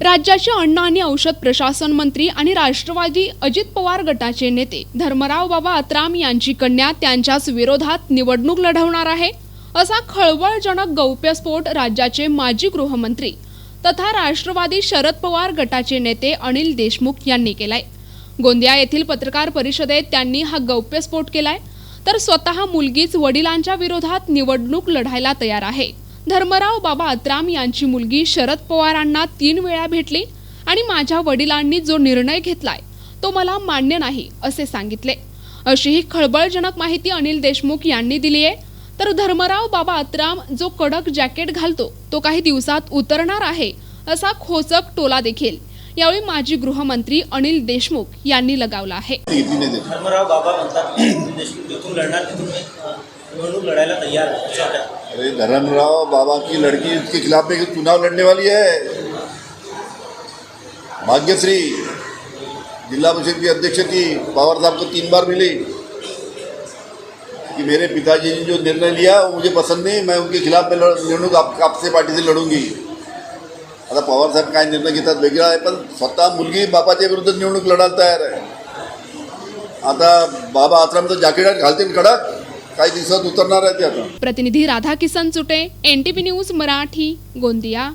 राज्याचे अन्न आणि औषध प्रशासन मंत्री आणि राष्ट्रवादी अजित पवार गटाचे नेते धर्मराव बाबा अत्राम यांची कन्या त्यांच्याच विरोधात निवडणूक लढवणार आहे असा खळबळजनक गौप्यस्फोट राज्याचे माजी गृहमंत्री तथा राष्ट्रवादी शरद पवार गटाचे नेते अनिल देशमुख यांनी केलाय. गोंदिया येथील पत्रकार परिषदेत त्यांनी हा गौप्यस्फोट केलाय तर स्वतः मुलगीच वडिलांच्या विरोधात निवडणूक लढायला तयार आहे. धर्मराव बाबा अत्राम यांची मुलगी शरद पवारांना तीन वेळा भेटली आणि माझ्या वडिलांनी जो निर्णय घेतलाय तो मला मान्य नाही असे सांगितले. अशी ही खळबळजनक माहिती अनिल देशमुख यांनी दिली आहे. तर धर्मराव बाबा अत्राम जो कडक जॅकेट घालतो तो काही दिवसात उतरणार आहे असा खोचक टोला देखील यावेळी माजी गृहमंत्री अनिल देशमुख यांनी लगावला आहे. धर्मराव बाबा म्हणतात देशमुख निवडणूक आहे अरे धर्मराव बाबा की लड़की उसके खिलाफ में चुनाव लड़ने वाली है। भाग्यश्री, जिला परिषद की अध्यक्ष थी पवार साहब को तीन बार मिली। कि मेरे पिताजी ने जो निर्णय लिया, वो मुझे पसंद नहीं, मैं उनके खिलाफ में निवडणूक आप, आपसे पार्टी से लढूँगी आता पवार साहेब काय निर्णय घेतात वेगळा आहे पण स्वतः मुलगी बापाच्या विरुद्ध निवडणूक लढायला तयार आहे आता बाबा आत्रामचं जॅकेट घालतील कडक काही दिवसात उतरणार आहे ते आता. प्रतिनिधी राधा किसन चुटे एनटीपी न्यूज मराठी गोंदिया.